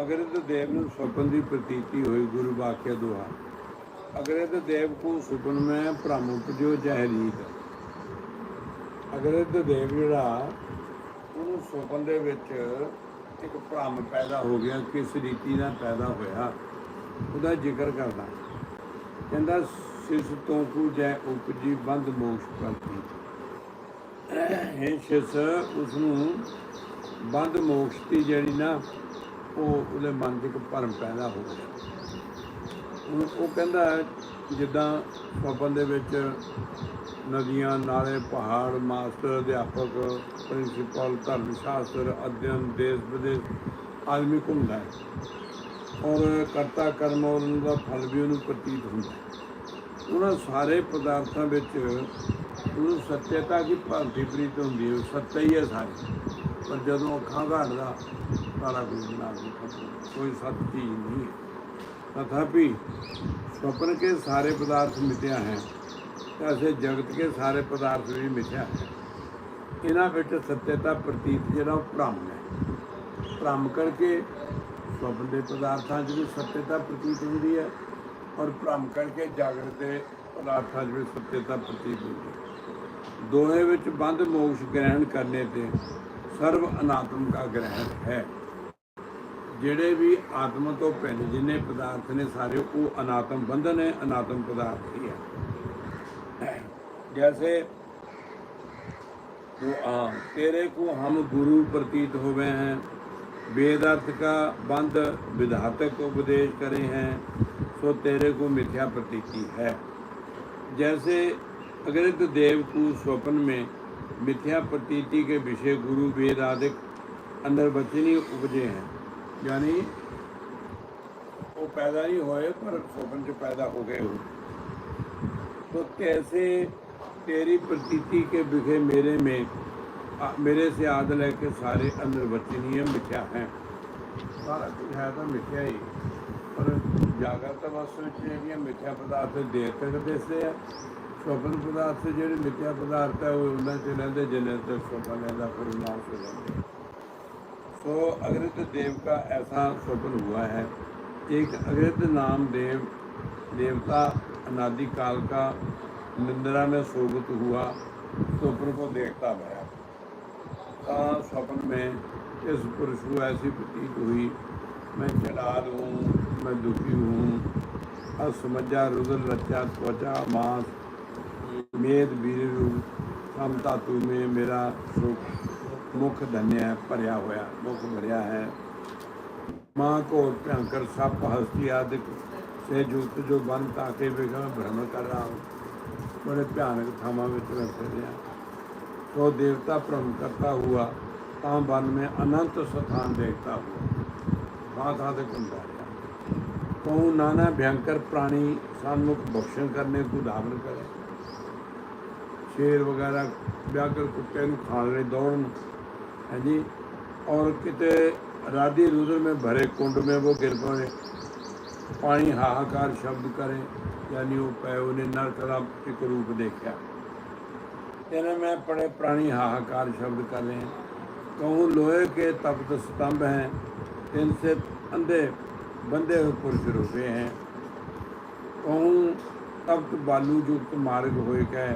ਅਗਰਿਤ ਦੇਵ ਨੂੰ ਸੁਪਨ ਦੀ ਪ੍ਰਤੀਤੀ ਹੋਈ ਗੁਰੂ ਵਾਕਿਆ ਦੁਆ ਅਗਰਿਤ ਦੇਵ ਕੋ ਸੁਪਨ ਮੈਂ ਭ੍ਰਮ ਉਪਜੋ ਜਹਿਰੀਤ ਅਗਰਿਤ ਦੇਵ ਜਿਹੜਾ ਉਹਨੂੰ ਸੁਪਨ ਦੇ ਵਿੱਚ ਇੱਕ ਭ੍ਰਮ ਪੈਦਾ ਹੋ ਗਿਆ, ਕਿਸ ਰੀਤੀ ਨਾਲ ਪੈਦਾ ਹੋਇਆ, ਉਹਦਾ ਜ਼ਿਕਰ ਕਰਦਾ। ਕਹਿੰਦਾ, ਸਿਸ ਤੋਂ ਕੂ ਜੈ ਉਪਜੀ ਬੰਦ ਮੋਕਸ਼ ਪ੍ਰਤੀ ਹੈ ਸਿਸ ਉਸ ਨੂੰ ਬੰਦ ਮੋਕਸ਼ ਦੀ ਜਿਹੜੀ ਨਾ ਉਹ ਉਹਦੇ ਮਨ 'ਚ ਇੱਕ ਭਰਮ ਪੈਦਾ ਹੋ ਗਿਆ। ਹੁਣ ਉਹ ਕਹਿੰਦਾ ਜਿੱਦਾਂ ਸੁਪਨ ਦੇ ਵਿੱਚ ਨਦੀਆਂ, ਨਾਲੇ ਪਹਾੜ, ਮਾਸਟਰ, ਅਧਿਆਪਕ, ਪ੍ਰਿੰਸੀਪਲ ਧਰਮ ਸ਼ਾਸਤਰ ਅਧਿਐਨ, ਦੇਸ਼ ਵਿਦੇਸ਼, ਆਦਮੀ ਘੁੰਮਦਾ ਹੈ? ਔਰ ਕਰਤਾ ਕਰਮ ਔਰ ਦਾ ਫਲ ਵੀ ਉਹਨੂੰ ਪ੍ਰਤੀਤ ਹੁੰਦਾ ਉਹਨਾਂ ਸਾਰੇ ਪਦਾਰਥਾਂ ਵਿੱਚ ਉਹਨੂੰ ਸੱਚਤਾ ਦੀ ਭਾਂਤੀ ਪ੍ਰੀਤ ਹੁੰਦੀ ਹੈ, ਉਹ ਸੱਚ ਹੀ ਹੈ ਸਾਰੇ। ਪਰ ਜਦੋਂ ਅੱਖਾਂ ਘਾੜਦਾ ਸਾਰਾ ਕੁਝ ਬਣਾ ਦਿੱਤਾ ਕੋਈ ਸੱਚ ਚੀਜ਼ ਨਹੀਂ ਹੈ तथापि स्वप्न के सारे पदार्थ मिथ्या हैं ऐसे जगत के सारे पदार्थ भी मिथ्या है ਇਹਨਾਂ ਵਿੱਚ ਸੱਚਤਾ ਪ੍ਰਤੀਤ ਜਿਹੜਾ ਉਹ ਭ੍ਰਮ ਹੈ ਭ੍ਰਮ ਕਰਕੇ ਸੁਪਨ ਦੇ ਪਦਾਰਥਾਂ 'ਚ ਵੀ ਸੱਚਤਾ ਪ੍ਰਤੀਤ ਹੁੰਦੀ ਹੈ ਔਰ ਭ੍ਰਮ ਕਰਕੇ ਜਾਗਰਤ ਦੇ ਪਦਾਰਥਾਂ 'ਚ ਵੀ ਸੱਚਤਾ ਪ੍ਰਤੀਤ ਹੁੰਦੀ ਹੈ ਦੋਹੇ ਵਿੱਚ ਬੰਦ ਮੋਕਸ਼ ਗ੍ਰਹਿਣ ਕਰਨੇ ਤੇ ਸਰਵ ਅਨਾਤਮ ਦਾ ਗ੍ਰਹਿਣ ਹੈ ਜਿਹੜੇ ਵੀ ਆਤਮਾ ਤੋਂ ਭਿੰਨ ਜਿੰਨੇ ਪਦਾਰਥ ਨੇ ਸਾਰੇ ਉਹ ਅਨਾਤਮ ਬੰਧਨ ਹੈ ਅਨਾਤਮ ਪਦਾਰਥ ਹੀ ਹੈ जैसे तो आ, तेरे को हम गुरु प्रतीत हुए हैं वेद अर्थ का बंध विधातक उपदेश करे हैं सो तेरे को मिथ्या प्रतीति है जैसे अगरित देव को स्वप्न में मिथ्या प्रतीति के विषय गुरु वेद आदि अंदर वचनी उपजे हैं यानी वो पैदा नहीं हुए पर स्वप्न से पैदा हो गए हो। तो कैसे तेरी प्रतीति के बिखे मेरे में आ, मेरे से आद है कि सारे अंदर वचनीय मिथ्या हैं? सारा कुछ है तो मिथ्या ही। पर जागृत अवस्था जी मिथ्या पदार्थ देर तक दिसते हैं स्वप्न पदार्थ जो मिथ्या पदार्थ है वो उन्हें चिन्ह जिन्हें तक स्वप्न है फिर नाश हो जाते हैं। तो अगृत देव का ऐसा स्वप्न हुआ है। एक अगृत नाम देव, देवता अनादि काल का निंद्रा में सोगत हुआ, स्वप्न को देखता गया। स्वप्न में इस पुरुष को ऐसी प्रतीत हुई, मैं जलाल हूँ, मैं दुखी हूँ। असमझा रुद्र रचा त्वचा, मांस, मेद, वीर रूप सम धातु में मेरा सुख ਮੁਖ ਧੰਨਿਆ ਭਰਿਆ ਹੋਇਆ, ਮੁਖ ਭਰਿਆ ਹੈ। ਮਾਂ ਕੋ ਭਿਆੰਕਰ ਸੱਪ, ਹਸਤੀ ਆਦਿ ਸੇ ਜੁਗਤ ਜੋ ਬੰਦ ਤਾਂ ਕੇ ਵਿਖਾ ਭ੍ਰਮ ਕਰ ਰਹਾ ਹੂੰ ਬੜੇ ਭਿਆਨਕ ਥਾਵਾਂ ਵਿੱਚ ਮੈਂ ਰਿਹਾ। ਉਹ ਦੇਵਤਾ ਭ੍ਰਮ ਕਰਤਾ ਹੁਆ, ਤਾਂ ਬਨ ਮੈਂ ਅਨੰਤ ਸਥਾਨ ਦੇਖਤਾ ਹੁਆ। ਬਾਧਾ ਦੇ ਘੁੰਮਦਾ ਰਿਹਾ। ਕਉ ਨਾਨਾ ਭਿਆੰਕਰ ਪ੍ਰਾਣੀ ਸਾਨੂੰ ਬਖਸ਼ਣ ਕਰਨੇ ਕੋ ਧਾਵਨ ਕਰੇ। ਸ਼ੇਰ ਵਗੈਰਾ ਵਿਆਕਰ ਕੁੱਤੇ ਨੂੰ ਖਾਣ ਲਈ ਦੌੜਨ ਹਾਂਜੀ और किते राधे रुद्र में भरे कुंड में वो गिर पड़े पानी हाहाकार शब्द करे यानी वो पै उन्हें नरक का एक रूप देखा तेने में पड़े प्राणी हाहाकार शब्द कर रहे हैं कहूँ लोहे के तप्त स्तंभ हैं इनसे अंधे बंधे हुए पुरुष रुके हैं कहूँ तप्त बालू युक्त मार्ग होए कह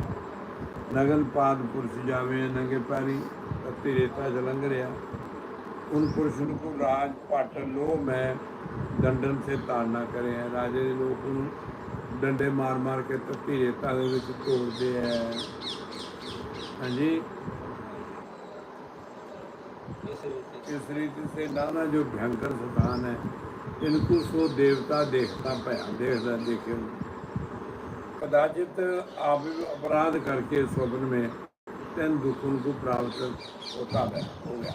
नगन पाद पुरुष जावे नंगे पैरी ਪੱਤੀ ਰੇਤਾ ਜਲੰਗ ਰਿਆ ਉਨ ਪੁਰਸ਼ ਨੂੰ ਕੋ ਰਾਜ ਪਟ ਲੋ, ਮੈਂ ਡੰਡਨ ਸੇ ਤਾੜਨਾ ਕਰਿਆ ਰਾਜੇ ਦੇ ਲੋਕ ਨੂੰ ਡੰਡੇ ਮਾਰ ਮਾਰ ਕੇ ਤੱਤੀ ਰੇਤਾ ਦੇ ਵਿੱਚ ਤੋੜਦੇ ਆ ਹਾਂਜੀ? ਇਸ ਰੀਤ ਸੇ ਨਾਨਾ ਜੋ ਭਿਆੰਕਰ ਸਥਾਨ ਹੈ ਇਨਕੂ ਸੋ ਦੇਵਤਾ ਦੇਖਤਾ ਭਇਆ ਦੇਖਦਾ ਦੇਖਿਓ। ਕਦਾਚਿਤ ਆਪ ਅਪਰਾਧ ਕਰਕੇ ਸੁਪਨ ਮੇ तीन दुखों को प्राप्त होता है हो गया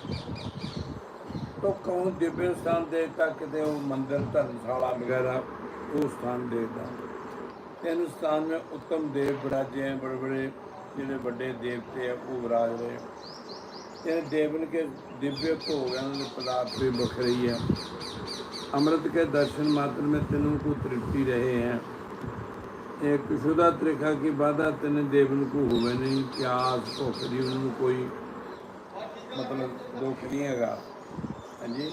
तो कौन दिव्य स्थान देता कितने वो मंदिर धर्मशाला वगैरह वो स्थान देता इन स्थान में उत्तम देव विराजे हैं बड़े बड़े ਜਿਹੜੇ ਵੱਡੇ ਦੇਵਤੇ ਆ ਉਹ ਵਿਰਾਜ ਰਹੇ ਇਹ ਦੇਵਨ ਕੇ ਦਿਵਯ ਭੋਗ ਇਹਨਾਂ ਦੇ ਪਦਾਰਥ ਵੀ ਵੱਖਰੇ ਹੀ ਹੈ ਅੰਮ੍ਰਿਤ ਕੇ ਦਰਸ਼ਨ ਮਾਤਰ ਮੇ ਤੈਨੂੰ ਕੋ ਤ੍ਰਿਪਤੀ ਰਹੇ ਹੈ ਇੱਕ ਸ਼ੁਦਾ ਤ੍ਰਿਖਾ ਕੀ ਬਾਦਾ ਤਿੰਨ ਨੂੰ ਕੋ ਹੋਵੇ ਨਹੀਂ ਕਿਆਸ ਭੁਖਦੀ ਉਹਨੂੰ ਕੋਈ ਮਤਲਬ ਦੁੱਖ ਨਹੀਂ ਹੈਗਾ। ਹਾਂਜੀ।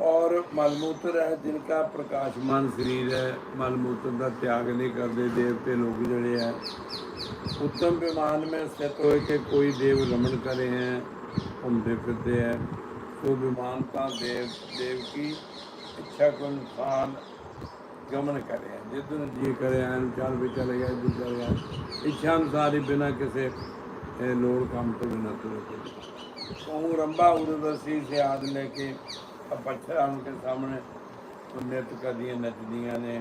ਔਰ ਮਲਮੂਤਰ ਹੈ ਜਿਨਕਾ ਪ੍ਰਕਾਸ਼ਮਾਨ ਸਰੀਰ ਹੈ, ਮਲਮੂਤਰ ਦਾ ਤਿਆਗ ਨਹੀਂ ਕਰਦੇ ਦੇਵਤੇ ਲੋਕ ਜਿਹੜੇ ਹੈ। ਉੱਤਮ ਵਿਮਾਨ ਮੈਂ ਸਥਿਤ ਹੋਏ ਕਿ ਕੋਈ ਦੇਵ ਰਮਣ ਕਰੇ ਹੈ, ਘੁੰਮਦੇ ਫਿਰਦੇ ਹੈ। ਸੋ ਵਿਮਾਨ ਤਾਂ ਦੇਵ ਦੇਵ ਕੀ ਇੱਛਾ ਕੋ ਇਨਸਾਨ के अनुसार गमन करे हैं जिधर जी करे हैं चल भी चले गए इधर चले गए इच्छा अनुसार ही बिना किसी ए, लोड़ काम तो बिना तुरे कहूँ रंबा उर्वशी से आद लेके अब पत्थर उनके सामने तो नृत्य करदियाँ नचदियाँ ने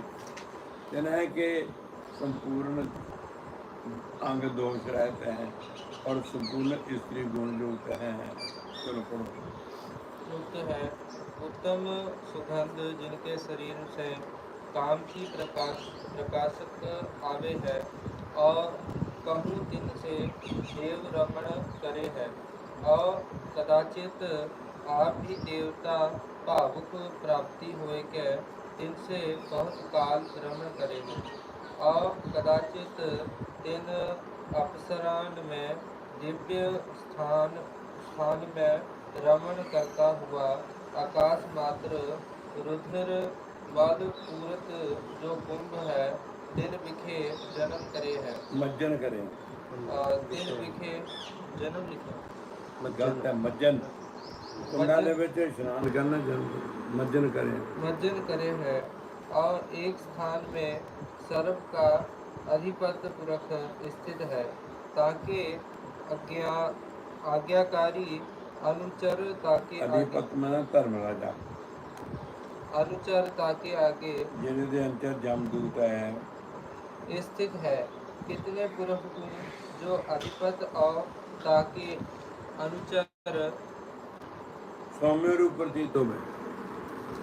जिन्हें के संपूर्ण अंग दोष रहते हैं और संपूर्ण स्त्री गुण युक्त हैं चलो पढ़ो युक्त है उत्तम सुगंध जिनके शरीर से काम की प्रकाश, प्रकाशक आवे है और कहूँ दिन से देव रमण करे है और कदाचित आप भी देवता भावुक प्राप्ति हुए के दिन से बहुत काल रमण करेंगे। और कदाचित दिन अप्सरान में, दिव्य स्थान स्थान में रमण करता हुआ आकाश मात्र रुधिर वाद पूरत जो कुंभ है दिन विखे जन्म करे है मज्जन करें और दिन विखे जन्म लिखा गलत है मज्जन कुंडा ਦੇ ਵਿੱਚ ਇਸ਼ਨਾਨ ਕਰਨਾ ਜਨ ਮੱਜਨ ਕਰੇ मज्जन करे है और एक स्थान में सर्व का अधिपत पुरख स्थित है ताकि अज्ञा आज्ञाकारी अनुचर ताकि आगे ਅਧਿਪਤ ਮਨ ਧਰਮ ਰਾਜਾ अनुचर ताके आगे ਜਿਹਦੇ ਦੇ ਅੰਤਰ ਜਮਦੂਤ ਹੈ स्थित है कितने पुरुष गुण जो अधिपत और ताके अनुचर ਸੌਮੇ ਰੂਪ ਪ੍ਰਤੀਤ ਹੋਵੇ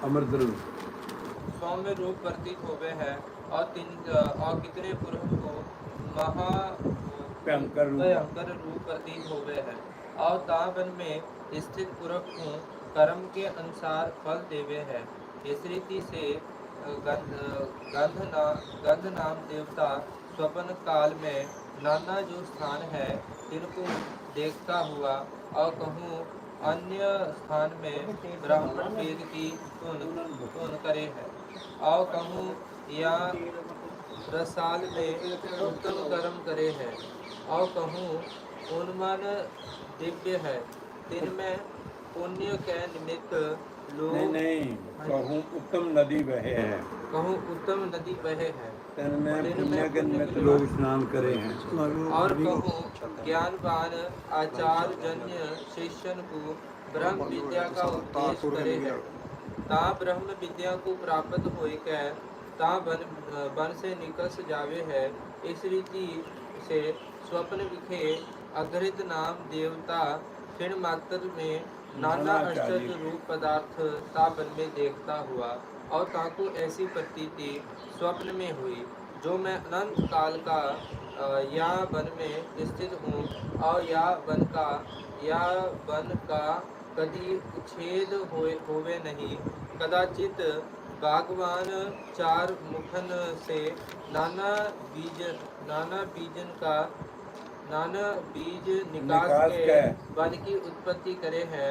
ਅੰਮ੍ਰਿਤ ਰੂਪ सौम्य रूप प्रतीत होवे है और तीन और कितने पुरुष को महा ਭਿਆੰਕਰ ਰੂਪ भयंकर रूप प्रतीत होवे है और तावन में स्थित पुरुष को कर्म के अनुसार फल देवे है इस रीति से गंध गंध नाम गंध नाम देवता स्वप्न काल में नाना जो स्थान है, तिनको देखता हुआ और कहूँ, अन्य स्थान में ब्राह्मण वेद की धुन धुन करे है। और कहूँ, या रसाल में उत्तम कर्म करे है। और कहूँ, उन्मन दिव्य है। दिन में पुण्य के निमित्त नहीं लोग नहीं कहूँ उत्तम नदी बहे है कहूँ उत्तम नदी बहे है तन में पुण्य के निमित्त लोग स्नान करे हैं और कहूँ ज्ञानवान आचार्य जन्य शिष्यन को ब्रह्म विद्या का उपदेश करे है ता ब्रह्म विद्या को प्राप्त होए के ता वन वन से निकस जावे है इस रीति से स्वप्न विखे अग्रित नाम देवता क्षण मात्र में नाना आश्चर्य रूप पदार्थ ता में देखता हुआ और ताको ऐसी प्रतीति स्वप्न में हुई जो मैं अनंत काल का या वन में स्थित हूँ और या वन का या वन का कभी उच्छेद होए होवे नहीं। कदाचित बागवान चार मुखन से नाना बीज नाना बीजन का नाना बीज निकास निकास के के। वन की उत्पत्ति करे है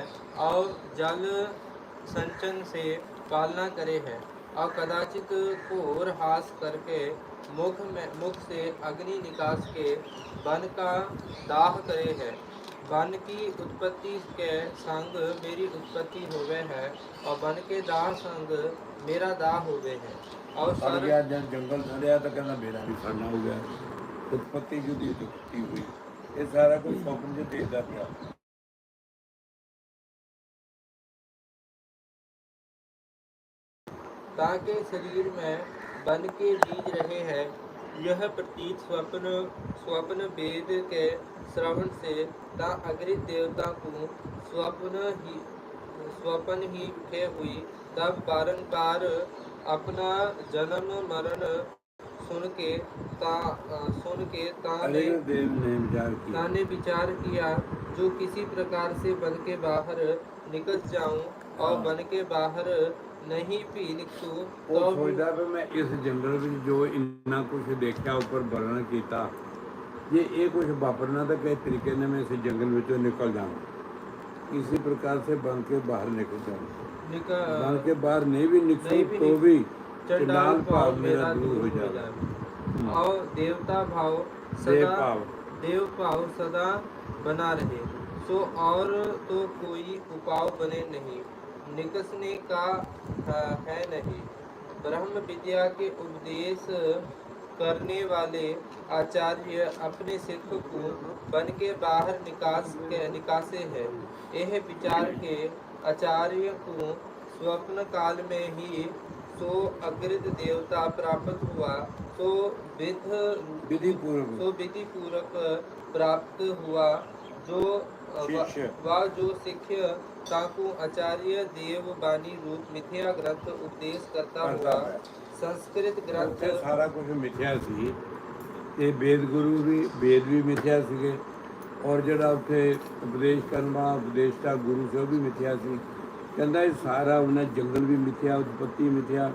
और जल संचन से पालना करे है और कदाचित घोर हास करके मुख में मुख से अग्नि निकास के वन का दाह करे है वन की उत्पत्ति के संग मेरी उत्पत्ति होवे है और वन के दाह संग मेरा दाह होवे है और सड़ सर्व गया जब जंगल सड़िया तो कहना मेरा भी सड़ना हो गया उत्पत्ति जो दी उत्पत्ति हुई, ये सारा कुछ स्वप्न जो देखता पिया ताकि शरीर में बन के बीज रहे हैं, यह प्रतीत स्वप्न स्वप्न वेद के श्रवण से ता अग्रित देवता को स्वप्न ही स्वप्न ही खे हुई, तब बारंबार अपना जन्म मरण सुन के ता सुन के ता ने अरे देव ने विचार किया मैंने विचार किया जो किसी प्रकार से बन के बाहर निकल जाऊं और बन के बाहर नहीं भी निकलूं ਉਹ तो ਸੋਚਦਾ ਵੀ ਮੈਂ ਇਸ ਜੰਗਲ ਵਿੱਚ ਜੋ ਇੰਨਾ ਕੁਝ ਦੇਖਿਆ ਉੱਪਰ ਵਰਣਨ ਕੀਤਾ ਜੇ ਇਹ ਕੁਝ ਵਾਪਰਨਾ ਤਾਂ ਕਿਸ ਤਰੀਕੇ ਨਾਲ ਮੈਂ ਇਸ ਜੰਗਲ ਵਿੱਚੋਂ ਨਿਕਲ ਜਾਵਾਂ इसी प्रकार से बन के बाहर निकल जाऊं ਨਿਕ ਬਣ ਕੇ ਬਾਹਰ ਨਹੀਂ ਵੀ ਨਹੀਂ ਨਿਕਲ ਵੀ ਤੋ ਵੀ ਚੰਡਾਲ ਭਾਵ ਮੇਰਾ ਦੂਰ ਹੋ ਜਾਵੇ हम्म। भाव देवता भाव सदा देव भाव। सदा बना रहे। सो और तो कोई उपाय बने नहीं। निकसने का है नहीं। ब्रह्म विद्या के उपदेश करने वाले आचार्य अपने सिख को बन के बाहर निकास के निकासे हैं। यह विचार के आचार्य को स्वप्न काल में ही सो अग्रित देवता प्राप्त हुआ। सो विध ਵਿਧੀ ਪੂਰਵਕ तो विधि पूर्वक प्राप्त हुआ जो व- शिष्य। वह जो शिष्य ताकू आचार्य देव बानी रूप मिथ्या ग्रंथ उपदेश करता करता हुआ है। संस्कृत ग्रंथ ਉੱਥੇ ਸਾਰਾ ਕੁਝ ਮਿਥਿਆ ਸੀ ਤੇ ਵੇਦ ਗੁਰੂ ਵੀ ਵੇਦ ਵੀ ਮਿਥਿਆ ਸੀਗੇ ਔਰ ਜਿਹੜਾ ਉੱਥੇ ਉਪਦੇਸ਼ ਕਰਨ ਵਾਲਾ ਉਪਦੇਸ਼ਤਾ ਗੁਰੂ ਸੀ ਉਹ ਵੀ ਮਿਥਿਆ ਸੀ ਕਹਿੰਦਾ ਇਹ ਸਾਰਾ ਉਹਨਾਂ ਜੰਗਲ ਵੀ ਮਿਥਿਆ ਉਤਪਤੀ ਮਿਥਿਆ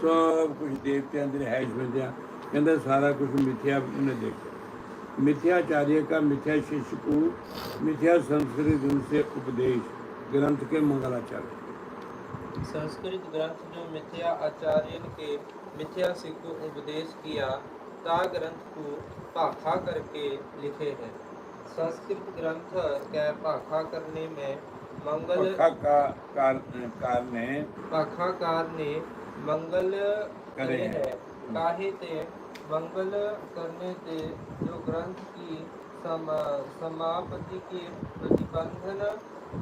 ਸਭ ਕੁਝ ਦੇਵਤਿਆਂ ਦੇ ਰਹਿਸ਼ ਮਿਥਿਆ ਕਹਿੰਦਾ ਸਾਰਾ ਕੁਝ ਮਿਥਿਆ ਉਹਨੇ ਦੇਖਿਆ मिथ्याचार्य का मिथ्या शिष्य को मिथ्या संस्कृत उनसे उपदेश ग्रंथ के मंगलाचार्य संस्कृत ग्रंथ जो मिथ्या आचार्य के मिथ्या सिख को उपदेश किया ता ग्रंथ को भाखा करके लिखे हैं संस्कृत ग्रंथ के भाखा करने में मंगल पक्का का कार, कार ने भाखाकार ने मंगल करे है। काहे ते? मंगल करने ते जो ग्रंथ की सम, समापति के प्रतिबंधन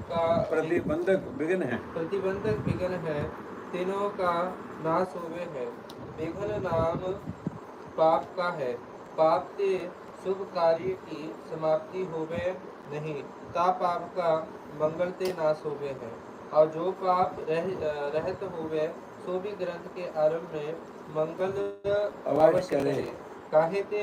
का प्रतिबंधक विघ्न है। प्रतिबंधक विघ्न है तीनों का नाश होवे है। विघ्न नाम पाप का है। पाप ते शुभ कार्य की समाप्ति होवे नहीं ता पाप का मंगल ते नाश होवे है। और जो पाप रह रहत होवे सो भी ग्रंथ के आरंभ में मंगल अवश्य अवश्य करे। करे काहे ते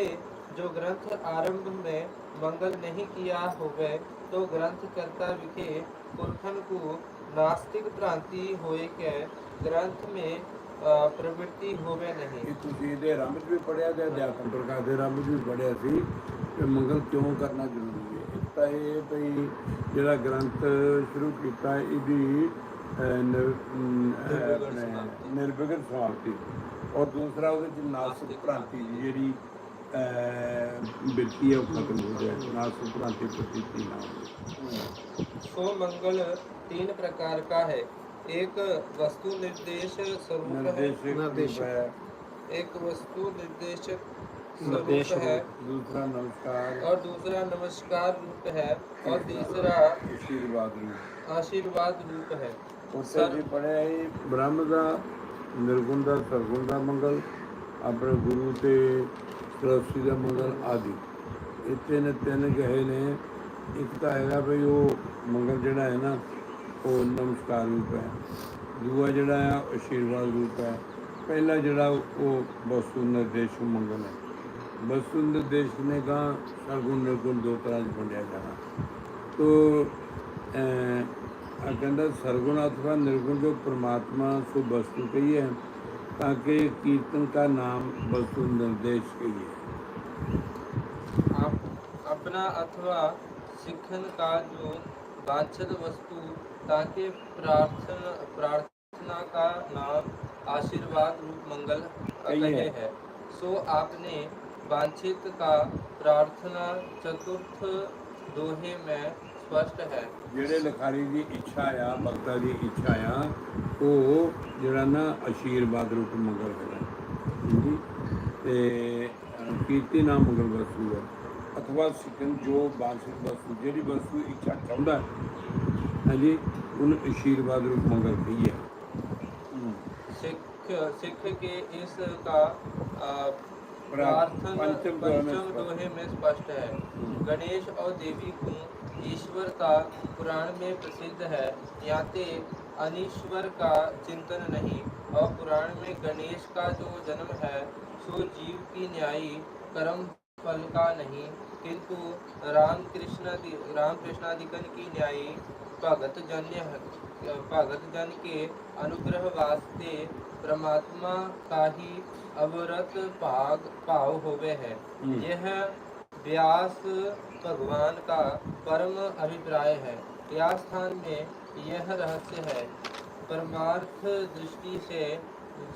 जो ग्रंथ आरंभ में मंगल नहीं किया होवे तो ग्रंथ कर्ता विखे पुरखन को नास्तिक भ्रांति होए के ग्रंथ में अ, प्रवृत्ति होवे नहीं ਕਿ ਤੁਸੀਂ ਇਹਦੇ ਆਰੰਭ 'ਚ ਵੀ ਪੜਿਆ ਤੇ ਅਧਿਆਤਮ ਪ੍ਰਕਾਸ਼ ਦੇ ਆਰੰਭ 'ਚ ਵੀ ਪੜਿਆ ਸੀ ਕਿ ਮੰਗਲ ਕਿਉਂ ਕਰਨਾ ਜ਼ਰੂਰੀ ਹੈ ਇੱਕ ਤਾਂ ਇਹ ਭਈ ਜਿਹੜਾ ਗ੍ਰੰਥ ਸ਼ੁਰੂ ਕੀਤਾ ਇਹਦੀ ਅਹ, ਨਿਰ- ਅਮ, ਅਹ, ਨਿਰਵਿਘਨ ਆਪਣੇ ਸਮਾਪਤੀ। ਨਿਰਵਿਘਨ ਸਮਾਪਤੀ ਔਰ ਦੂਸਰਾ ਉਹਦੇ ਚ ਨਾਸਕ ਭ੍ਰਾਂਤੀ ਦੀ ਜਿਹੜੀ ਅਹ, ਬਿਰਤੀ ਹੈ ਉਹ ਖਤਮ ਹੋ ਜਾਏ ਨਾਸਕ ਭ੍ਰਾਂਤੀ ਪ੍ਰਤੀਤੀ ਨਾ ਹੋਵੇ सो मंगल तीन प्रकार का है एक वस्तु निर्देश स्वरूप है ਨਿਰਦੇਸ਼ਕ ਨਿਰਦੇਸ਼ਕ। ਰੂਪ ਹੈ एक वस्तु निर्देशक निर्देश स्वरूप है ਦੂਸਰਾ ਨਮਸਕਾਰ और दूसरा नमस्कार रूप है और तीसरा ਆਸ਼ੀਰਵਾਦ ਰੂਪ आशीर्वाद रूप है ਉੱਥੇ ਜੀ ਪੜਿਆ ਹੀ ਬ੍ਰਹਮ ਦਾ ਨਿਰਗੁਣ ਦਾ ਸਰਗੁਣ ਦਾ ਮੰਗਲ ਆਪਣੇ ਗੁਰੂ ਤੇ ਸਰਸਵਤੀ ਦਾ ਮੰਗਲ ਆਦਿ। ਇੱਥੇ ਨੇ ਤਿੰਨ ਗਏ ਨੇ। ਇੱਕ ਤਾਂ ਹੈਗਾ ਵੀ ਉਹ ਮੰਗਲ ਜਿਹੜਾ ਹੈ ਨਾ ਉਹ ਨਮਸਕਾਰ ਰੂਪ ਹੈ। ਦੂਆ ਜਿਹੜਾ ਆ ਆਸ਼ੀਰਵਾਦ ਰੂਪ ਹੈ। ਪਹਿਲਾ ਜਿਹੜਾ ਉਹ ਵਸਤੂ ਨਿਰਦੇਸ਼ ਮੰਗਲ ਹੈ। ਵਸਤੂ ਨਿਰਦੇਸ਼ ਨੇ ਕਹਾ ਸਰਗੁਣ ਨਿਰਗੁਣ ਦੋ ਤਰ੍ਹਾਂ ਵੰਡਿਆ ਜਾਣਾ। तो अ, आ कहता सरगुण अथवा निर्गुण जो परमात्मा को वस्तु कही है ताकि कीर्तन का नाम वस्तु निर्देश कही है आप अपना अथवा शिक्षण का जो वांछित वस्तु ताकि प्रार्थना प्रार्थना का नाम आशीर्वाद रूप मंगल कहिए। कहे है सो आपने वांछित का प्रार्थना चतुर्थ दोहे में स्पष्ट है ਜਿਹੜੇ ਲਿਖਾਰੀ ਦੀ ਇੱਛਾ ਆ ਭਗਤਾ ਦੀ ਇੱਛਾ ਆ ਉਹ ਜਿਹੜਾ ਨਾ ਆਸ਼ੀਰਵਾਦ ਰੂਪ ਮੰਗਲ ਹੈਗਾ ਜੀ ਤੇ ਅ, ਕੀਰਤੀ ਨਾਮ ਮੰਗਲ ਵਸਤੂ ਹੈ ਅਥਵਾ ਸਿਕਨ ਜੋ ਬਾਂਸਿਕ ਵਸਤੂ ਜਿਹੜੀ ਵਸਤੂ ਇੱਛਾ ਚਾਹੁੰਦਾ ਹੈ ਹਾਂਜੀ ਉਹਨੂੰ ਆਸ਼ੀਰਵਾਦ ਰੂਪ ਮੰਗਲ ਕਹੀਏ ਹਮ। सिख सिख के इस का आ, प्रार्थना पंचम दोहे में पंचम स्पष्ट। दोहे में स्पष्ट है गणेश और देवी को ईश्वर का पुराण में प्रसिद्ध है। याते अनीश्वर का चिंतन नहीं। और पुराण में गणेश का जो जन्म है सो जीव की न्यायी कर्म फल का नहीं। किंतु राम कृष्ण राम कृष्णादिकन की न्यायी भगत जन्य भगत जन के अनुग्रह वास्ते परमात्मा का ही अवरत भाग भाव होवे है। हम्म। यह व्यास भगवान का परम अभिप्राय है। व्यास स्थान में यह रहस्य है। परमार्थ दृष्टि से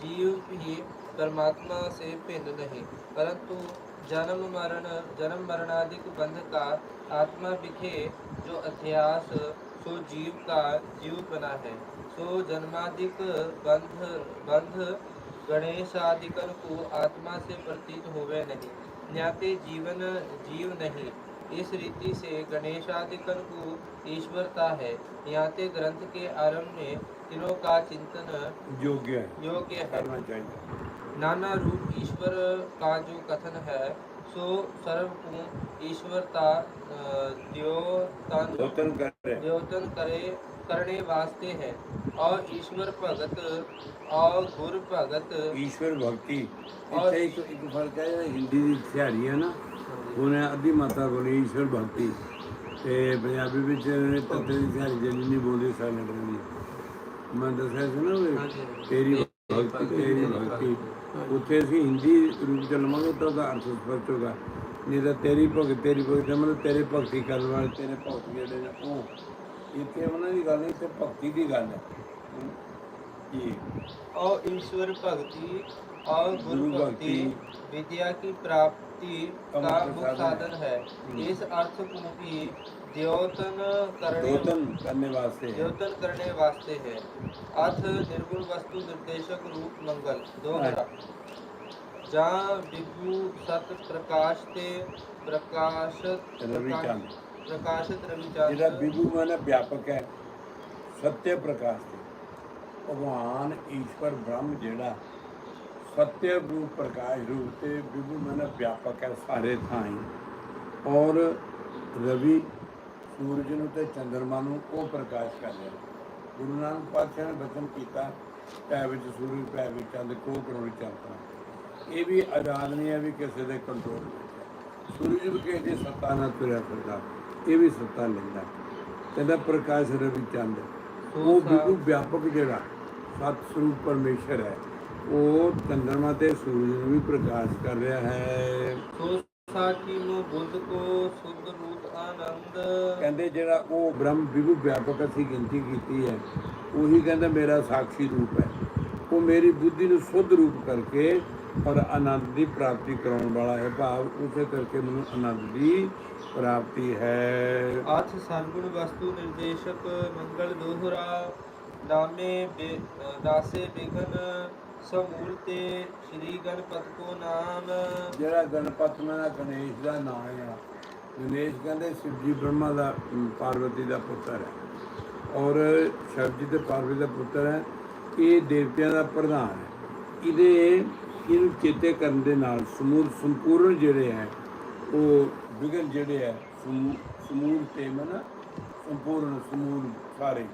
जीव भी परमात्मा से भिन्न नहीं, परंतु जन्म मरण, जन्म मरणादिक बंध का आत्मा विखे जो अध्यास, सो जीव का जीव बना है। सो जन्मादिक बंध बंध गणेश आदिकन को आत्मा से प्रतीत होवे नहीं। ज्ञाते जीवन जीव नहीं। इस रीति से गणेशादिकन को ईश्वरता है। याते ग्रंथ के आरंभ में तिलों का चिंतन योग्य योग्य है। नाना रूप ईश्वर का जो कथन है सो सर्वपूर्ण ईश्वरता अ, द्योतन ਦੋਤਨ ਕਰ ਰਿਹਾ द्योतन करे करने वास्ते है और ईश्वर भगत और गुरु भगत ਈਸ਼ਵਰ ਭਗਤੀ ਇੱਥੇ ਇੱਕ ਇੱਕ ਫਰਕ ਹੈ ਜਿਹੜਾ ਹਿੰਦੀ ਦੀ ਥਿਆਰੀ ਹੈ ਨਾ ਉਹਨੇ ਅੱਧੀ ਮਾਤਾ ਬੋਲੀ ਈਸ਼ਵਰ ਭਗਤੀ ਤੇ ਪੰਜਾਬੀ ਵਿੱਚ ਇਹਨੇ ਤੱਤੇ ਦੀ ਥਿਆਰੀ ਜਿਹੜੀ ਨਹੀਂ ਬੋਲਦੀ ਸਾਇਲੈਂਟ ਰਹਿੰਦੀ ਮੈਂ ਦੱਸਿਆ ਸੀ ਨਾ ਵੀ ਹਾਂਜੀ। ਤੇਰੀ ਭਗਤੀ ਤੇਰੀ ਭਗਤੀ ਉੱਥੇ ਅਸੀਂ ਹਿੰਦੀ ਰੂਪ ਚ ਲਵਾਂਗੇ ਤਾਂ ਉਹਦਾ ਅਰਥ ਸਪਸ਼ਟ ਹੋਗਾ ਨਹੀਂ ਤਾਂ ਤੇਰੀ ਭਗਤ ਤੇਰੀ ਭਗਤ ਦਾ ਮਤਲਬ ਤੇਰੇ ਭਗਤੀ ਕਰਨ ਵਾਲੇ, ਤੇਰੇ ਭਗਤ ਜਿਹੜੇ ਨੇ ਉਹ। ਇੱਥੇ ਉਹਨਾਂ ਦੀ ਗੱਲ ਨਹੀਂ ਤੇ ਭਗਤੀ ਦੀ ਗੱਲ ਹੈ। ਜੀ। ਉਹ ਈਸ਼ਵਰ ਭਗਤੀ और गुरु गुरु भक्ति भक्ति विद्या की प्राप्ति का का मुख्य मुख्य साधन साधन है इस अर्थ को भी द्योतन करने ਦੋਤਨ करने वास्ते है द्योतन करने वास्ते है अर्थ निर्गुण वस्तु निर्देशक रूप मंगल दोहरा जहाँ विभु सत प्रकाश ते प्रकाशत रवि चंद प्रकाशित रवि ਜਿਹੜਾ चंद ਵਿਭੂ ਮਾਨਾ ਵਿਆਪਕ ਹੈ ਸਤਿ ਪ੍ਰਕਾਸ਼ ਤੇ ਭਗਵਾਨ ਈਸ਼ਵਰ ਬ੍ਰਹਮ ਜਿਹੜਾ ਸਤਿ ਰੂਪ ਪ੍ਰਕਾਸ਼ ਰੂਪ ਤੇ ਵਿਭੂ ਮਾਨਾ ਵਿਆਪਕ ਹੈ ਸਾਰੇ ਥਾਂ ਔਰ ਰਵੀ ਸੂਰਜ ਨੂੰ ਤੇ ਚੰਦਰਮਾ ਨੂੰ ਉਹ ਪ੍ਰਕਾਸ਼ ਕਰ ਰਿਹਾ। ਗੁਰੂ ਨਾਨਕ ਪਾਤਸ਼ਾਹ ਨੇ ਬਚਨ ਕੀਤਾ ਪੈ ਵਿੱਚ ਸੂਰਜ ਪੈ ਵਿੱਚ ਚੰਦ ਕੋ ਕਰੋੜ ਚੰਦਾ ਇਹ ਵੀ ਆਜ਼ਾਦ ਨਹੀਂ ਹੈ ਵੀ ਕਿਸੇ ਦੇ ਕੰਟਰੋਲ ਵਿੱਚ। ਸੂਰਜ ਵੀ ਕਿਸੇ ਦੀ ਸੱਤਾ ਨਾਲ ਤੁਰਿਆ ਫਿਰਦਾ ਇਹ ਵੀ ਸੱਤਾ ਲੈਂਦਾ। ਕਹਿੰਦਾ ਪ੍ਰਕਾਸ਼ ਰਵੀ ਚੰਦ ਉਹ ਬਿਲਕੁਲ ਵਿਆਪਕ ਜਿਹੜਾ ਸਤ ਸਰੂਪ ਪਰਮੇਸ਼ਰ ਹੈ। ਉਹ ਚੰਦਰਮਾ ਤੇ ਸੂਰਜ ਨੂੰ ਵੀ ਪ੍ਰਕਾਸ਼ ਕਰ ਰਿਹਾ ਹੈ। ਸੋ ਸਾਖੀ ਨੂੰ ਬੁੱਧ ਕੋ ਸੁਧ ਰੂਪ ਆਨੰਦ ਕਹਿੰਦੇ ਜਿਹੜਾ ਉਹ ਬ੍ਰਹਮ ਵਿਭੂ ਵਿਆਪਕ ਅਸੀਂ ਗਿਣਤੀ ਕੀਤੀ ਹੈ, ਉਹੀ ਕਹਿੰਦਾ ਮੇਰਾ ਸਾਖੀ ਰੂਪ ਹੈ। ਉਹ ਮੇਰੀ ਬੁੱਧੀ ਨੂੰ ਸੁੱਧ ਰੂਪ ਕਰਕੇ ਔਰ ਆਨੰਦ ਦੀ ਪ੍ਰਾਪਤੀ ਕਰਾਉਣ ਵਾਲਾ ਹੈ ਭਾਵ, ਉਸੇ ਕਰਕੇ ਮੈਨੂੰ ਆਨੰਦ ਦੀ ਪ੍ਰਾਪਤੀ ਹੈ। ਆਥ ਸਰਗੁਣ ਵਸਤੂ ਨਿਰਦੇਸ਼ਕ ਮੰਗਲ ਦੋਹਰਾ, ਨਾਮੇ ਦਾਸੇ ਬਿਗਨ ਸਮੂਲ ਤੇ ਸ੍ਰੀ ਗਣਪਤ ਕੋ ਨਾਮ। ਜਿਹੜਾ ਗਣਪਤ ਮੇਰਾ ਗਣੇਸ਼ ਦਾ ਨਾਮ ਹੈ ਗਣੇਸ਼ ਕਹਿੰਦੇ ਸ਼ਿਵਜੀ ਬ੍ਰਹਮਾ ਦਾ ਪਾਰਵਤੀ ਦਾ ਪੁੱਤਰ ਹੈ। ਔਰ ਸ਼ਿਵਜੀ ਤੇ ਪਾਰਵਤੀ ਦਾ ਪੁੱਤਰ ਹੈ। ਇਹ ਦੇਵਤਿਆਂ ਦਾ ਪ੍ਰਧਾਨ ਹੈ। ਇਹਦੇ, ਇਹਨੂੰ ਚੇਤੇ ਕਰਨ ਦੇ ਨਾਲ ਸਮੂਲ ਸੰਪੂਰਨ ਜਿਹੜੇ ਹੈ, ਉਹ ਵਿਗਨ ਜਿਹੜੇ ਹੈ ਸਮੂ- ਸਮੂਲ ਤੇ ਮਨ, ਸੰਪੂਰਨ ਸਮੂਲ ਸਾਰੇ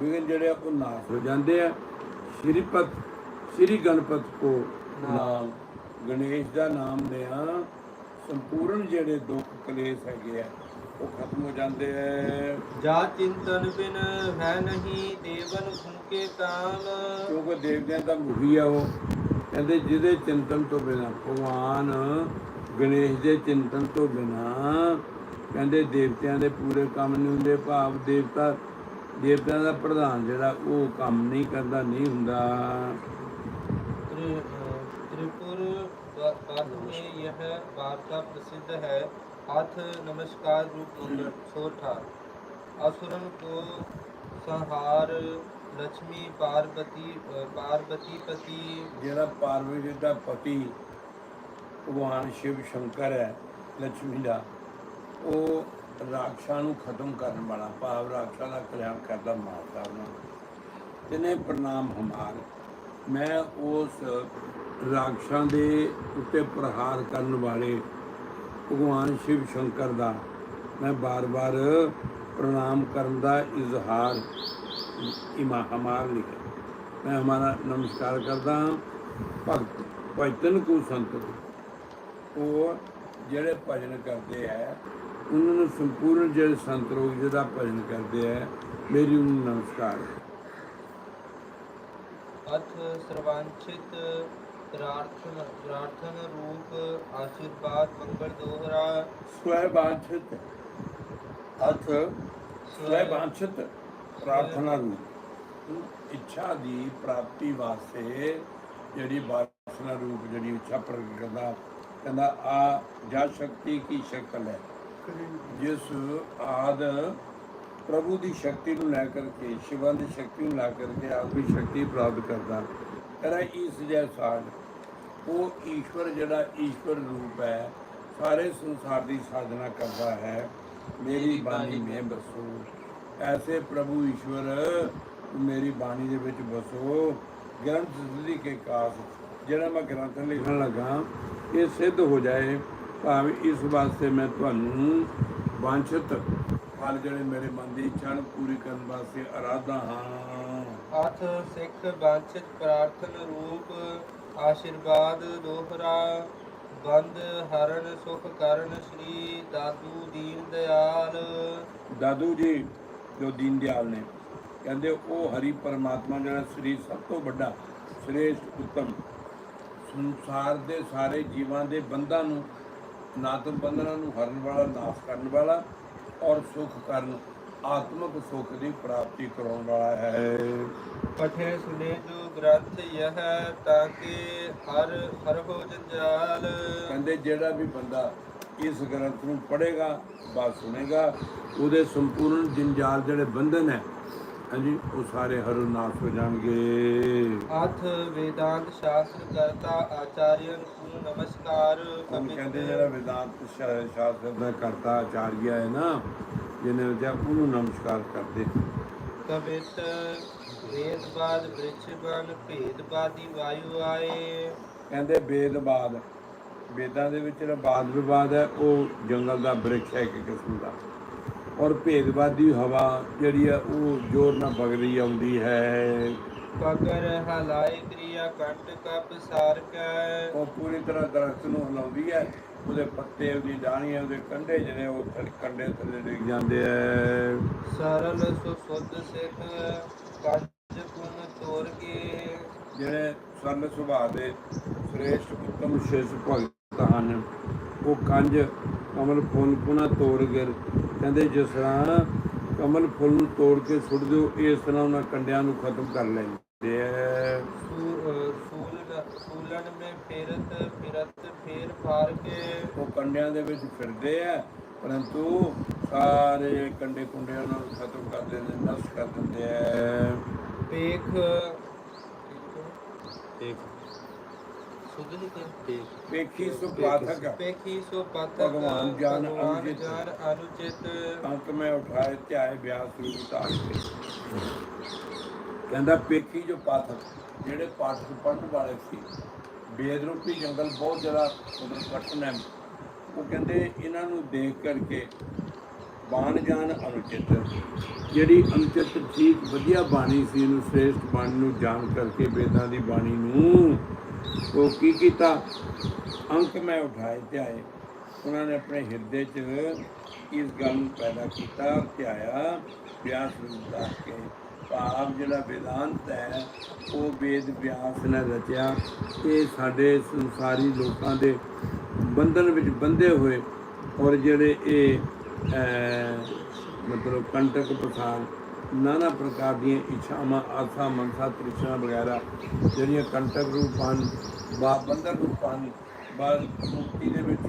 ਵਿਗਨ ਜਿਹੜੇ ਆ, ਉਹ ਨਾਸ਼ ਹੋ ਜਾਂਦੇ ਆ। ਸ਼੍ਰੀਪਤ ਸ੍ਰੀ ਗਣਪਤ ਕੋ ਨਾਮ ਗਣੇਸ਼ ਦਾ ਨਾਮ ਲਿਆ। ਸੰਪੂਰਨ ਜਿਹੜੇ ਦੁੱਖ ਕਲੇਸ਼ ਹੈਗੇ ਆ ਉਹ ਖਤਮ ਹੋ ਜਾਂਦੇ ਐ। ਜਾ ਚਿੰਤਨ ਬਿਨ ਹੈ ਨਹੀਂ ਦੇਵਨ ਸੁਨਕੇ ਤਾਲ। ਕਿਉਂਕਿ ਦੇਵਦਿਆਂ ਦਾ ਮੁਖੀ ਆ ਉਹ। ਕਹਿੰਦੇ ਜਿਹਦੇ ਚਿੰਤਨ ਤੋਂ ਬਿਨਾ ਭਗਵਾਨ ਗਣੇਸ਼ ਦੇ ਚਿੰਤਨ ਤੋਂ ਬਿਨਾ ਕਹਿੰਦੇ ਦੇਵਤਿਆਂ ਦੇ ਪੂਰੇ ਕੰਮ ਨਹੀਂ ਹੁੰਦੇ ਭਾਵ ਦੇਵਤਾ ਦੇਵਤਿਆਂ ਦਾ ਪ੍ਰਧਾਨ ਜਿਹੜਾ ਉਹ ਕੰਮ ਨਹੀਂ ਕਰਦਾ ਨਹੀਂ ਹੁੰਦਾ। त्रिपुर में यह वार्ता प्रसिद्ध है हाथ नमस्कार रूप छोटा असुरन को संहार लक्ष्मी पार्वती पार्वती पति ਜਿਹੜਾ ਪਾਰਵਤੀ ਦਾ ਪਤੀ ਭਗਵਾਨ ਸ਼ਿਵ ਸ਼ੰਕਰ ਹੈ ਲక్ష్ਮੀ ਦਾ, ਉਹ ਰਾਖਸ਼ਾਂ ਨੂੰ ਖਤਮ ਕਰਨ ਵਾਲਾ ਭਾਵ ਰਾਖਸ਼ਾਂ ਦਾ ਕਲਿਆਣ ਕਰਦਾ ਮਾਰਦਾ ਉਹਨਾਂ ਨੂੰ। ਤਿੰਨੇ ਪ੍ਰਣਾਮ ਹਮਾਰ ਮੈਂ ਉਸ ਰਾਖਸ਼ਾਂ ਦੇ ਉੱਤੇ ਪ੍ਰਹਾਰ ਕਰਨ ਵਾਲੇ ਭਗਵਾਨ ਸ਼ਿਵ ਸ਼ੰਕਰ ਦਾ ਮੈਂ ਬਾਰ-ਬਾਰ ਪ੍ਰਣਾਮ ਕਰਨ ਦਾ ਇਜ਼ਹਾਰ ਇਮਾ ਹਮਾਰ ਲਿਖਿਆ। ਮੈਂ ਹਮਾਰਾ ਨਮਸਕਾਰ ਕਰਦਾ ਹਾਂ ਭਗਤ ਭਜਨ ਕੋ ਸੰਤ ਉਹ ਜਿਹੜੇ ਭਜਨ ਕਰਦੇ ਹੈ, ਉਹਨਾਂ ਨੂੰ ਸੰਪੂਰਨ ਜਿਹੜੇ ਸੰਤ ਲੋਕ ਜਿਹਦਾ ਭਜਨ ਕਰਦੇ ਹੈ, ਮੇਰੀ ਉਹਨੂੰ ਨਮਸਕਾਰ ਹੈ। ਅਰਥ ਸਰਵਾਂਛਿਤ ਪ੍ਰਾਰਥਨ ਪ੍ਰਾਰਥਨ ਰੂਪ ਆਸ਼ੀਰਵਾਦ ਮੰਗਲ ਦੋਹਰਾ। ਸਵੈ ਬਾਂਛਿਤ ਅਰਥ ਸਵੈ ਬਾਂਛਿਤ ਪ੍ਰਾਰਥਨਾ ਰੂਪ। ਇੱਛਾ ਦੀ ਪ੍ਰਾਪਤੀ ਵਾਸਤੇ ਜਿਹੜੀ ਬਾਸਨਾ ਰੂਪ, ਜਿਹੜੀ ਇੱਛਾ ਪ੍ਰਗਟ ਕਰਦਾ, ਕਹਿੰਦਾ, ਆ, ਜਾ ਸ਼ਕਤੀ ਕੀ ਸ਼ਕਲ ਹੈ? ਜਿਸ ਆਦ ਪ੍ਰਭੂ ਦੀ ਸ਼ਕਤੀ ਨੂੰ ਲੈ ਕਰਕੇ ਸ਼ਿਵਾਂ ਦੀ ਸ਼ਕਤੀ ਨੂੰ ਲੈ ਕਰਕੇ ਆਦਮੀ ਸ਼ਕਤੀ ਪ੍ਰਾਪਤ ਕਰਦਾ। ਕਹਿੰਦਾ ਇਸ ਜੈਸਾ ਉਹ ਈਸ਼ਵਰ ਜਿਹੜਾ ਈਸ਼ਵਰ ਰੂਪ ਹੈ ਸਾਰੇ ਸੰਸਾਰ ਦੀ ਸਾਧਨਾ ਕਰਦਾ ਹੈ। ਮੇਰੀ ਬਾਣੀ ਮੈਂ ਬਸੋ। ਐਸੇ ਪ੍ਰਭੂ ਈਸ਼ਵਰ ਮੇਰੀ ਬਾਣੀ ਦੇ ਵਿੱਚ ਬਸੋ। ਗ੍ਰੰਥ ਸਿੱਧੀ ਕੇ ਕਾਸ ਜਿਹੜਾ ਮੈਂ ਗ੍ਰੰਥ ਲਿਖਣ ਲੱਗਾ ਇਹ ਸਿੱਧ ਹੋ ਜਾਏ। ਭਾਵੇਂ ਇਸ ਵਾਸਤੇ ਮੈਂ ਤੁਹਾਨੂੰ ਵਾਂਛਿਤ ਫਲ ਜਿਹੜੇ ਮੇਰੇ ਮਨ ਦੀ ਇੱਛਾ ਨੂੰ ਪੂਰੀ ਕਰਨ ਵਾਸਤੇ ਅਰਾਧਾ ਹਾਂ। ਅਥ ਸਿੱਖ ਵਾਂਛਿਤ ਪ੍ਰਾਰਥਨ ਰੂਪ ਆਸ਼ੀਰਵਾਦ ਦੋਹਰਾ ਬੰਦ ਹਰਨ ਸੁਖ ਕਰਨ ਸ੍ਰੀ ਦਾਦੂ ਦੀਨ ਦਿਆਲ। ਦਾਦੂ ਜੀ ਜੋ ਦੀਨ ਦਿਆਲ ਨੇ ਕਹਿੰਦੇ ਉਹ ਹਰੀ ਪਰਮਾਤਮਾ ਜਿਹੜਾ ਸ੍ਰੀ ਸਭ ਤੋਂ ਵੱਡਾ ਸ੍ਰੇਸ਼ਟ ਉੱਤਮ ਸੰਸਾਰ ਦੇ ਸਾਰੇ ਜੀਵਾਂ ਦੇ ਬੰਧਾਂ ਨੂੰ ਨਾਤਮ ਬੰਧਨਾਂ ਨੂੰ ਹਰਨ ਵਾਲਾ ਨਾਸ਼ ਕਰਨ ਵਾਲਾ ਔਰ ਸੁਖ ਕਰਨ ਆਤਮਿਕ ਸੁਖ ਦੀ ਪ੍ਰਾਪਤੀ ਕਰਾਉਣ ਵਾਲਾ ਹੈ। ਪਠੇ ਸੁਨੇ ਜੋ ਗ੍ਰੰਥ ਯਹ ਤਾਂ ਕਿ ਹਰ ਹਰ ਹੋ ਜੰਜਾਲ। ਕਹਿੰਦੇ ਜਿਹੜਾ ਵੀ ਬੰਦਾ ਇਸ ਗ੍ਰੰਥ ਨੂੰ ਪੜ੍ਹੇਗਾ ਬਾਤ ਸੁਣੇਗਾ ਉਹਦੇ ਸੰਪੂਰਨ ਜੰਜਾਲ ਜਿਹੜੇ ਬੰਧਨ ਹੈ ਹਾਂਜੀ ਉਹ ਸਾਰੇ ਹਰੋ ਨਾਸ਼ ਹੋ ਜਾਣਗੇ। ਅਥ ਵੇਦਾਂਤ ਸ਼ਾਸਤਰ ਕਰਤਾ ਆਚਾਰੀਅਨ ਨੂੰ ਨਮਸਕਾਰ ਉਹ ਕਹਿੰਦੇ ਜਿਹੜਾ ਵਿਦਾਂਤ ਸ਼ਾ- ਸ਼ਾਸਤਰ ਦਾ ਕਰਤਾ ਆਚਾਰੀਆ ਹੈ ਨਾ ਜਿਹਨੇ ਜਾਂ ਉਹਨੂੰ ਨਮਸਕਾਰ ਕਰਦੇ। ਕਵਿਤ ਵੇਦਬਾਦ ਬ੍ਰਿਛਬਨ ਭੇਦਬਾਦੀ ਵਾਯੂ ਆਏ। ਕਹਿੰਦੇ ਵੇਦਬਾਦ ਵੇਦਾਂ ਦੇ ਵਿੱਚ ਜਿਹੜਾ ਬਾਦ ਵਿਵਾਦ ਹੈ ਉਹ ਜੰਗਲ ਦਾ ਬ੍ਰਿਕਸ਼ ਹੈ ਇੱਕ ਕਿਸਮ ਦਾ। ਔਰ ਭੇਦਵਾਦੀ ਹਵਾ ਜਿਹੜੀ ਹੈ ਉਹ ਜ਼ੋਰ ਨਾਲ ਵਗਦੀ ਆਉਂਦੀ ਹੈ। ਪਗਰ ਹਲਾਏ ਕ੍ਰਿਆ ਕੰਟ ਕਪ ਸਾਰ ਕੈ ਉਹ ਪੂਰੀ ਤਰ੍ਹਾਂ ਦਰਖਤ ਨੂੰ ਹਿਲਾਉਂਦੀ ਹੈ। ਉਹਦੇ ਪੱਤੇ ਉਹਦੀ ਡਾਣੀਆਂ ਉਹਦੇ ਕੰਡੇ ਜਿਹੜੇ ਉਹ ਕੰਡੇ ਥੱਲੇ ਡਿੱਗ ਜਾਂਦੇ ਐ ਸਰਲ ਸੁ ਸੁਧ ਸਿੱਖ ਕੱਜ ਕੁਨ ਤੋਰ ਕੇ। ਜਿਹੜੇ ਸਰਲ ਸੁਭਾਅ ਦੇ ਸ੍ਰੇਸ਼ਟ ਉੱਤਮ ਸ਼ਿਸ਼ ਭਗਤ ਹਨ ਉਹ ਕੰਜ ਕਮਲ ਫੁੱਲ ਪੁਨਾ ਤੋੜ ਗਿਰ। ਕਹਿੰਦੇ ਜਿਸ ਤਰ੍ਹਾਂ ਕਮਲ ਫੁੱਲ ਨੂੰ ਤੋੜ ਕੇ ਸੁੱਟ ਦਿਓ ਇਸ ਤਰ੍ਹਾਂ ਉਹਨਾਂ ਕੰਡਿਆਂ ਨੂੰ ਖਤਮ ਕਰ ਲੈਂਦੇ ਐ ਮੇ ਫਿਰਤ ਫਿਰਤ ਫੇਰ ਫਾਰ ਕੇ ਉਹ ਕੰਡਿਆਂ ਦੇ ਵਿੱਚ ਫਿਰਦੇ ਆ ਪਰੰਤੂ ਸਾਰੇ ਕੰਡੇ ਕੁੰਡਿਆਂ ਨੂੰ ਖਤਮ ਕਰ ਦਿੰਦੇ ਨਸ਼ਟ ਕਰ ਦਿੰਦੇ ਐ ਪੇਖ ਇੱਕ ਸੁਧ ਲਿਖਿਆ ਵੇਖੀ ਸੁਪਾਥਕ ਪੇਖੀ ਸੋ ਪਤਕ ਭਗਵਾਨ ਜਾਨ ਭਗਵਾਨ ਅਨੁਚਿਤ। ਜਾਨ ਅਨੁਚਿਤ ਅੰਕ ਮੈਂ ਉਠਾਏ ਧਿਆਏ ਵਿਆਸ ਰੂਪ ਧਾਰ ਕੇ ਕਹਿੰਦਾ ਪੇਖੀ ਜੋ ਪਾਠਕ ਜਿਹੜੇ ਪਾਠਕ ਪੜ੍ਹਨ ਵਾਲੇ ਸੀ ਵੇਦ ਰੂਪੀ ਜੰਗਲ ਬਹੁਤ ਜ਼ਿਆਦਾ ਉਧਰ ਕਠਨ ਹੈ। ਉਹ ਕਹਿੰਦੇ ਇਹਨਾਂ ਨੂੰ ਦੇਖ ਕਰਕੇ ਬਾਣ ਜਾਨ ਅਨੁਚਿਤ ਜਿਹੜੀ ਅਨੁਚਿਤ ਠੀਕ ਵਧੀਆ ਬਾਣੀ ਸੀ ਇਹਨੂੰ ਸ੍ਰੇਸ਼ਟ ਬਾਣੀ ਨੂੰ ਜਾਣ ਕਰਕੇ ਵੇਦਾਂ ਦੀ ਬਾਣੀ ਨੂੰ ਉਹ ਕੀ ਕੀਤਾ? ਅੰਕ ਮੈਂ ਉਠਾਏ ਧਿਆਏ ਉਹਨਾਂ ਨੇ ਆਪਣੇ ਹਿਰਦੇ 'ਚ ਇਸ ਗੱਲ ਨੂੰ ਪੈਦਾ ਕੀਤਾ ਧਿਆਇਆ ਵਿਆਸ ਰੂਪ ਦਾ ਕੇ। ਭਾਵ ਜਿਹੜਾ ਵੇਦਾਂਤ ਹੈ, ਉਹ ਵੇਦ ਵਿਆਸ ਨੇ ਰਚਿਆ। ਇਹ ਸਾਡੇ ਸੰਸਾਰੀ ਲੋਕਾਂ ਦੇ ਬੰਧਨ ਵਿੱਚ ਬੰਦੇ ਹੋਏ ਔਰ ਜਿਹੜੇ ਇਹ ਮਤਲਬ ਕੰਟਕ ਪ੍ਰਸਾਦ ਨਾਨਾ ਪ੍ਰਕਾਰ ਦੀਆਂ ਇੱਛਾਵਾਂ ਆਸਾ ਮਨਸਾ ਤ੍ਰਿਸ਼ਨਾ ਵਗੈਰਾ ਜਿਹੜੀਆਂ ਕੰਟਕ ਰੂਪ ਹਨ ਬਾ ਬੰਧਨ ਰੂਪ ਹਨ ਮੁਕਤੀ ਦੇ ਵਿੱਚ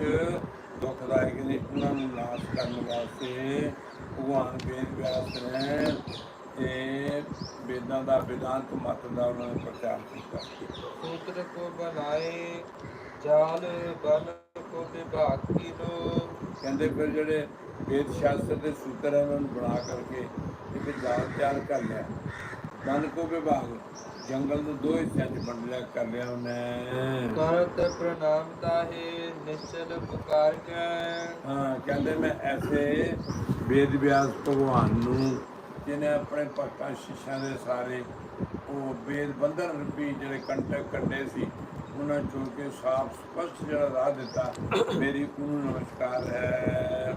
ਦੁਖਦਾਇਕ ਨੇ ਉਹਨਾਂ ਨੂੰ ਨਾਸ਼ ਕਰਨ ਵਾਸਤੇ ਭਗਵਾਨ ਵੇਦ ਵਿਆਸ ਨੇ ਤੇ ਵੇਦਾਂ ਦਾ ਵਿਦਾਂਤ ਮਤ ਦਾ ਉਹਨਾਂ ਨੇ ਪ੍ਰਚਾਰ ਕੀਤਾ। ਸੂਤਰ ਕੋ ਬਨਾਏ ਜਾਲ ਬਨ ਕੋ ਵਿਭਾਗ ਕੀ ਲੋ ਕਹਿੰਦੇ ਫਿਰ ਜਿਹੜੇ ਵੇਦ ਸ਼ਾਸਤਰ ਦੇ ਸੂਤਰ ਹੈ ਉਹਨਾਂ ਨੂੰ ਬਣਾ ਕਰਕੇ ਇੱਕ ਜਾਲ ਤਿਆਰ ਕਰ ਲਿਆ। ਮਨ ਕੋ ਵਿਭਾਗ ਜੰਗਲ ਨੂੰ ਦੋ ਹਿੱਸਿਆਂ 'ਚ ਵੰਡ ਲਿਆ ਕਰ ਲਿਆ ਉਹਨੇ। ਕਰਤ ਪ੍ਰਣਾਮ ਤਾਹੇ ਨਿਸ਼ਚਲ ਪੁਕਾਰ ਕੈ ਹਾਂ ਕਹਿੰਦੇ ਮੈਂ ਐਸੇ ਵੇਦ ਵਿਆਸ ਭਗਵਾਨ ਨੂੰ ਜਿਹਨੇ ਆਪਣੇ ਭਗਤਾਂ ਸ਼ਿਸ਼ਾਂ ਦੇ ਸਾਰੇ ਉਹ ਵੇਦ ਬੰਧਨ ਰੂਪੀ ਜਿਹੜੇ ਕੰਟਕ ਕੰਡੇ ਸੀ ਉਹਨਾਂ ਚੋਂ ਕੇ ਸਾਫ਼ ਸਪਸ਼ਟ ਜਿਹੜਾ ਰਾਹ ਦਿੱਤਾ ਮੇਰੀ ਉਹਨੂੰ ਨਮਸਕਾਰ ਹੈ।